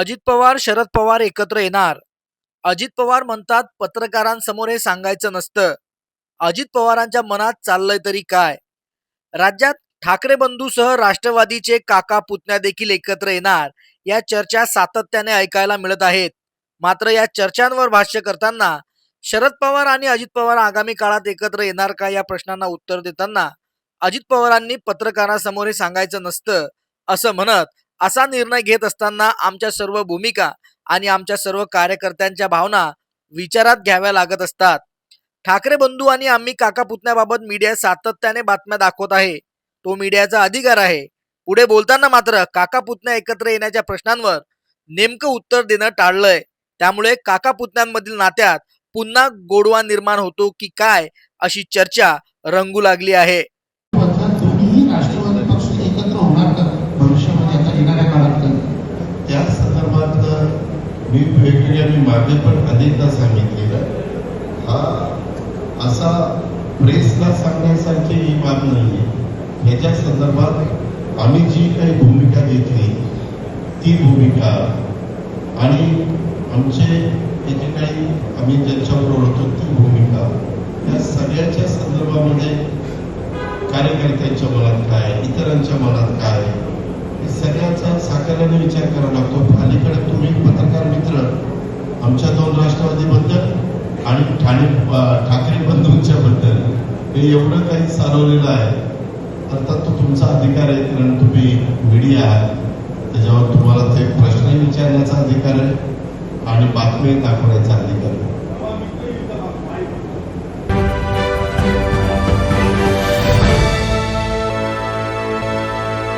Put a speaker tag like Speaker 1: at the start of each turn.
Speaker 1: अजित पवार शरद पवार एकत्र येणार. अजित पवार म्हणतात पत्रकारांसमोर हे सांगायचं नसतं. अजित पवारांच्या मनात चाललंय तरी काय? राज्यात ठाकरे बंधूसह राष्ट्रवादीचे काका पुतण्या देखील एकत्र येणार. या चर्चा सातत्याने ऐकायला मिळत आहेत. मात्र या चर्चांवर भाष्य करताना शरद पवार आणि अजित पवार आगामी काळात एकत्र येणार का या प्रश्नांना उत्तर देताना अजित पवारांनी पत्रकारांसमोर हे सांगायचं नसतं असं म्हणत असा निर्णय घेत असताना आमच्या सर्व भूमिका आणि आमच्या सर्व कार्यकर्त्यांच्या भावना विचारात घ्याव्या लागत असतात. ठाकरे बंधू आणि आम्ही काका पुतण्याबाबत मीडिया सातत्याने बातम्या दाखवत आहे. तो मीडियाचा अधिकार आहे. पुढे बोलताना मात्र काका पुतण्या एकत्र येण्याच्या प्रश्नांवर नेमकं उत्तर देणं टाळलंय. त्यामुळे काका पुतण्यांमधील नात्यात पुन्हा गोडवा निर्माण होतो की काय अशी चर्चा रंगू लागली आहे.
Speaker 2: मी वेगवेगळ्या मी मागे पण अनेकदा सांगितलेलं हा असा प्रेसला सांगण्यासारखी ही बाब नाही आहे. ह्याच्या संदर्भात आम्ही जी काही भूमिका घेतली ती भूमिका आणि आमचे हे जे काही आम्ही ज्यांच्याबरोबर होतो ती भूमिका या सगळ्याच्या संदर्भामध्ये कार्यकर्त्यांच्या मनात काय इतरांच्या मनात काय सगळ्याचा साकल्याने विचार करावा लागतो. अलीकडे तुम्ही पत्रकार मित्र आमच्या दोन राष्ट्रवादीबद्दल आणि ठाणे ठाकरे बंधूंच्या बद्दल हे एवढं काही चालवलेलं आहे. अर्थात तो तुमचा अधिकार आहे कारण तुम्ही मीडिया आहात. त्याच्यावर तुम्हाला ते प्रश्न विचारण्याचा अधिकार आहे आणि बातमी दाखवण्याचा अधिकार आहे.